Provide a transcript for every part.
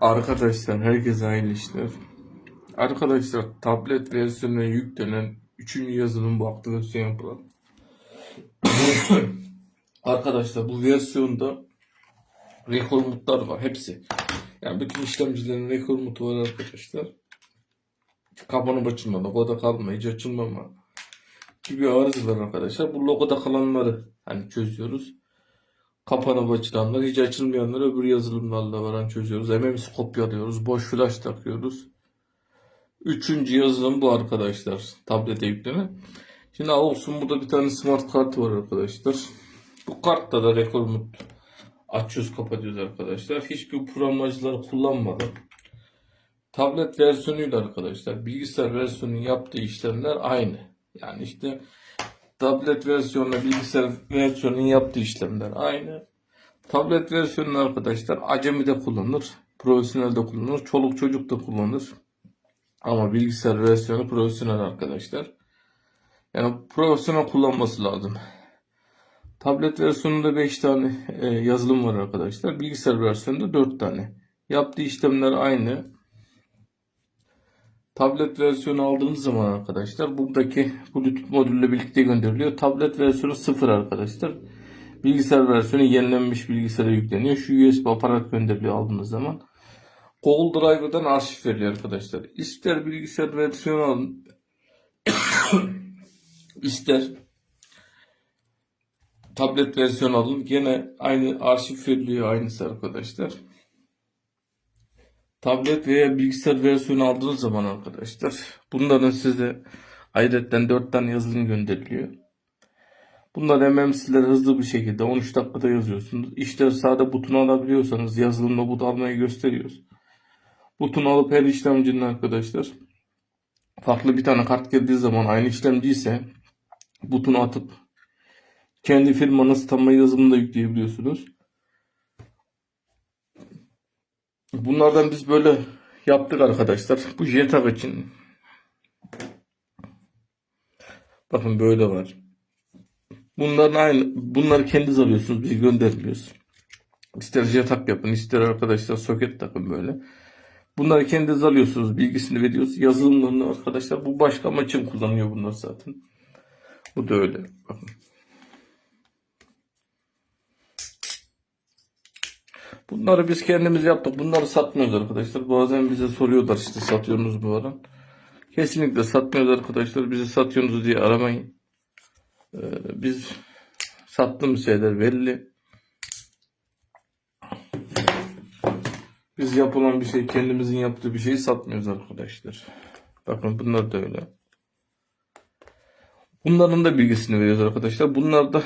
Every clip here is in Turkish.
Arkadaşlar herkese hayırlı işler. Arkadaşlar tablet versiyonuna yüklenen 3. yazılım bu aktivasyon yapılan. Arkadaşlar bu versiyonda rekor mutlar var hepsi. Yani bütün işlemcilerin rekor mutu var arkadaşlar. Kapanıp açılma, logoda kalma, hiç açılmama gibi arızalar arkadaşlar. Bu logoda kalanları hani çözüyoruz. Kapanıp açılanlar, hiç açılmayanları öbür yazılımlarla varan çözüyoruz. MMS kopyalıyoruz, boş flash takıyoruz. Üçüncü yazılım bu arkadaşlar. Tablete yüklenen. Şimdi olsun burada bir tane smart kart var arkadaşlar. Bu kartta da rekor mut açıyoruz kapatıyoruz arkadaşlar. Hiçbir programlacılar kullanmadan tablet versiyonuyla arkadaşlar bilgisayar versiyonunun yaptığı işlemler aynı. Yani işte tablet versiyonuyla bilgisayar versiyonunun yaptığı işlemler aynı. Tablet versiyonunu arkadaşlar acemi de kullanır, profesyonel de kullanır, çoluk çocuk da kullanır. Ama bilgisayar versiyonu profesyonel arkadaşlar. Yani profesyonel kullanması lazım. Tablet versiyonunda 5 tane e, yazılım var arkadaşlar. Bilgisayar versiyonunda 4 tane. Yaptığı işlemler aynı. Tablet versiyonu aldığınız zaman arkadaşlar buradaki Bluetooth modülle birlikte gönderiliyor. Tablet versiyonu 0 arkadaşlar. Bilgisayar versiyonu yenilenmiş bilgisayara yükleniyor. Şu USB aparat gönderiliyor aldığınız zaman. Google Drive'dan arşiv veriliyor arkadaşlar. İster bilgisayar versiyonu alın. ister tablet versiyonu alın. Gene aynı arşiv veriliyor aynısı arkadaşlar. Tablet veya bilgisayar versiyonu aldığınız zaman arkadaşlar bunların size ayrıca 4 tane yazılım gönderiliyor. Bunlar MMC'leri hızlı bir şekilde 13 dakikada yazıyorsunuz. İşte sağda butonu alabiliyorsanız yazılımla buton almayı gösteriyoruz. Butonu alıp her işlemcinin arkadaşlar farklı bir tane kart geldiği zaman aynı işlemci ise butonu atıp kendi firmanız tanıma yazılımını da yükleyebiliyorsunuz. Bunlardan biz böyle yaptık arkadaşlar. Bu JTAG için. Bakın böyle var. Bunların aynı, bunları kendiniz alıyorsunuz. Biz göndermiyoruz. İster JTAG yapın, ister arkadaşlar soket takın böyle. Bunları kendiniz alıyorsunuz. Bilgisini veriyoruz. Yazılımlarını arkadaşlar bu başka amaç için kullanıyor bunlar zaten. Bu da öyle. Bakın. Bunları biz kendimiz yaptık. Bunları satmıyoruz arkadaşlar. Bazen bize soruyorlar işte satıyorsunuz bu ara. Kesinlikle satmıyoruz arkadaşlar. Bizi satıyorsunuz diye aramayın. Ee, biz sattığımız şeyler belli. Biz yapılan bir şey, kendimizin yaptığı bir şeyi satmıyoruz arkadaşlar. Bakın bunlar da öyle. Bunların da bilgisini veriyoruz arkadaşlar. Bunlar da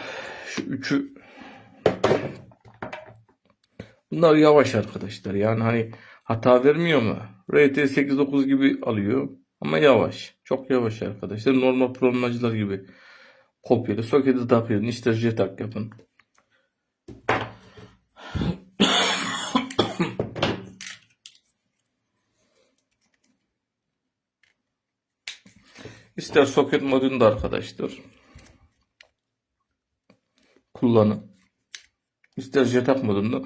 şu üçü Bunlar yavaş arkadaşlar. Yani hani hata vermiyor mu? RT 8.9 gibi alıyor ama yavaş. Çok yavaş arkadaşlar. Normal programlacılar gibi kopyalı. Soketi takıyorsun. İşte JTAG yapın. İster soket modunda arkadaşlar. Kullanın. İster JTAG modunda.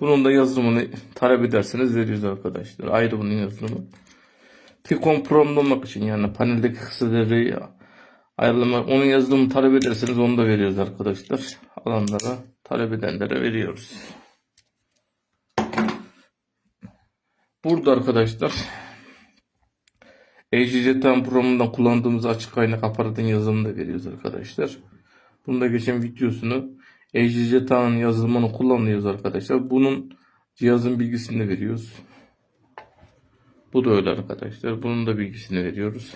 Bunun da yazılımını talep ederseniz veriyoruz arkadaşlar. Ayrı bunun yazılımı. Ticom programlamak için yani paneldeki devreyi ayarlamak. Onun yazılımını talep ederseniz onu da veriyoruz arkadaşlar. Alanlara talep edenlere veriyoruz. Burada arkadaşlar EJJTM programından kullandığımız açık kaynak aparatın yazılımını da veriyoruz arkadaşlar. Bunda geçen videosunu EJJTM'ın yazılımını kullanıyoruz arkadaşlar. Bunun cihazın bilgisini veriyoruz. Bu da öyle arkadaşlar. Bunun da bilgisini veriyoruz.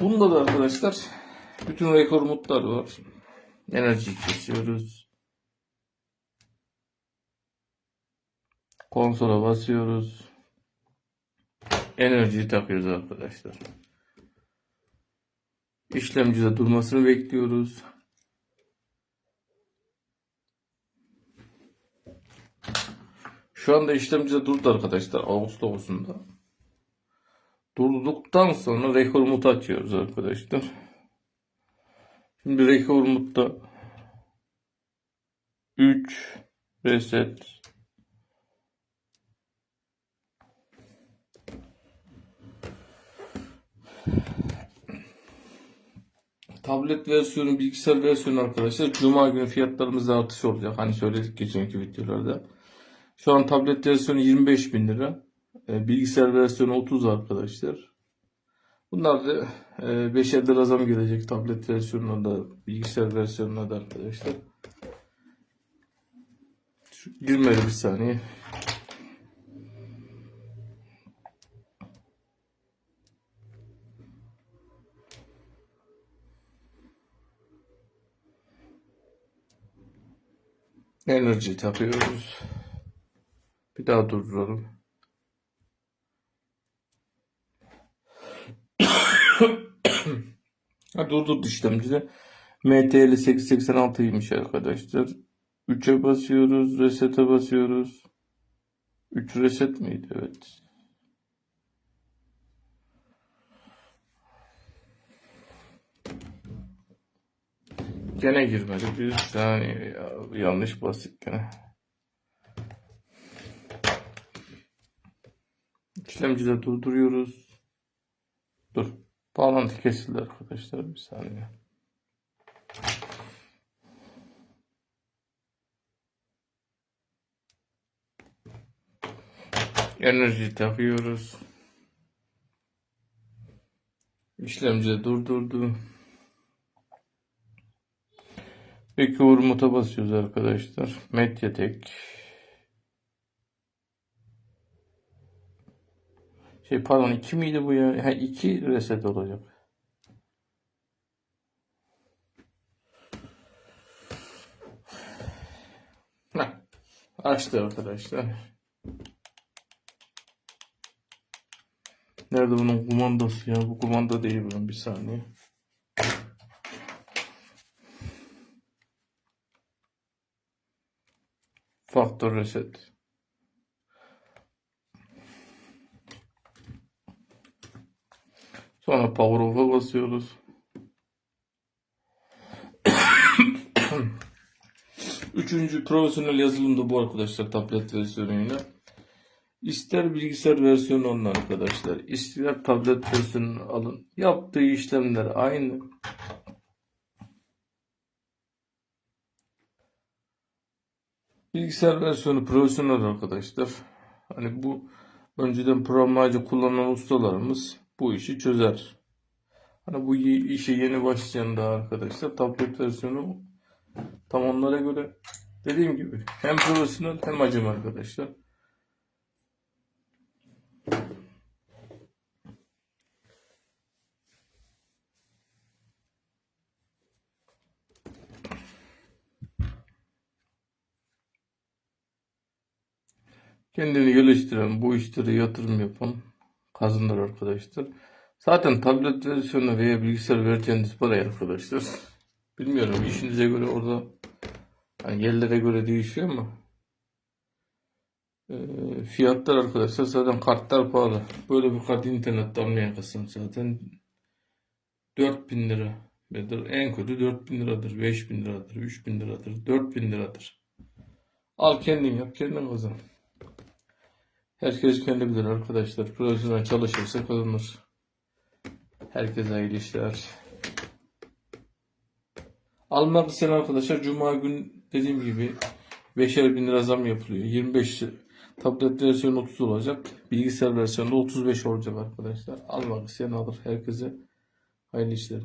Bunda da arkadaşlar bütün rekor mutlar var. Enerji kesiyoruz. Konsola basıyoruz. Enerjiyi takıyoruz arkadaşlar. İşlemcide durmasını bekliyoruz. Şu anda işlemcide durdu arkadaşlar Ağustos'unda. Durduktan sonra rekor mutu açıyoruz arkadaşlar. Şimdi Rekormut'ta 3 reset Tablet versiyonu, bilgisayar versiyonu arkadaşlar. Cuma günü fiyatlarımızda artış olacak. Hani söyledik geçenki videolarda. Şu an tablet versiyonu 25 bin lira. E, bilgisayar versiyonu 30 arkadaşlar. Bunlar da e, 5'er lira zam gelecek tablet versiyonuna da bilgisayar versiyonuna da arkadaşlar. Şu, bir saniye. Enerji takıyoruz. Bir daha durduralım. ha, durdurdu işlemcide. MTL 886'ymış arkadaşlar. 3'e basıyoruz. Reset'e basıyoruz. 3 reset miydi? Evet. Gene girmedi. Bir saniye ya. Yanlış bastık gene. İşlemcide durduruyoruz. Dur. Bağlantı kesildi arkadaşlar. Bir saniye. Enerji takıyoruz. İşlemci durdurdu. Peki Urmut'a basıyoruz arkadaşlar. Medyatek. Şey pardon 2 miydi bu ya? Ha 2 reset olacak. Açtı arkadaşlar. Nerede bunun kumandası ya? Bu kumanda değil bunun bir saniye. Faktör reset. Sonra power off'a basıyoruz. Üçüncü profesyonel yazılımda bu arkadaşlar tablet versiyonuyla. İster bilgisayar versiyonu alın arkadaşlar. ister tablet versiyonunu alın. Yaptığı işlemler aynı. Bilgisayar versiyonu profesyonel arkadaşlar. Hani bu önceden programlayıcı kullanan ustalarımız bu işi çözer. Hani bu işe yeni başlayan da arkadaşlar tablet versiyonu tam onlara göre dediğim gibi hem profesyonel hem acım arkadaşlar. Kendini geliştiren, bu işlere yatırım yapan kazanır arkadaşlar. Zaten tablet versiyonu veya bilgisayar vereceğiniz parayı arkadaşlar. Bilmiyorum işinize göre orada yani yerlere göre değişiyor ama eee, fiyatlar arkadaşlar zaten kartlar pahalı. Böyle bir kart internette almaya kalksan zaten 4000 lira. Nedir? En kötü 4000 liradır, 5000 liradır, 3000 liradır, 4000 liradır. Al kendin yap, kendin kazan. Herkes kendi bilir arkadaşlar. Profesyonel çalışırsa kazanır. Herkese hayırlı işler. Almak isteyen arkadaşlar Cuma gün dediğim gibi 5'er bin lira zam yapılıyor. 25 tablet versiyonu 30 olacak. Bilgisayar versiyonu da 35 olacak arkadaşlar. Almak isteyen alır. Herkese hayırlı işler.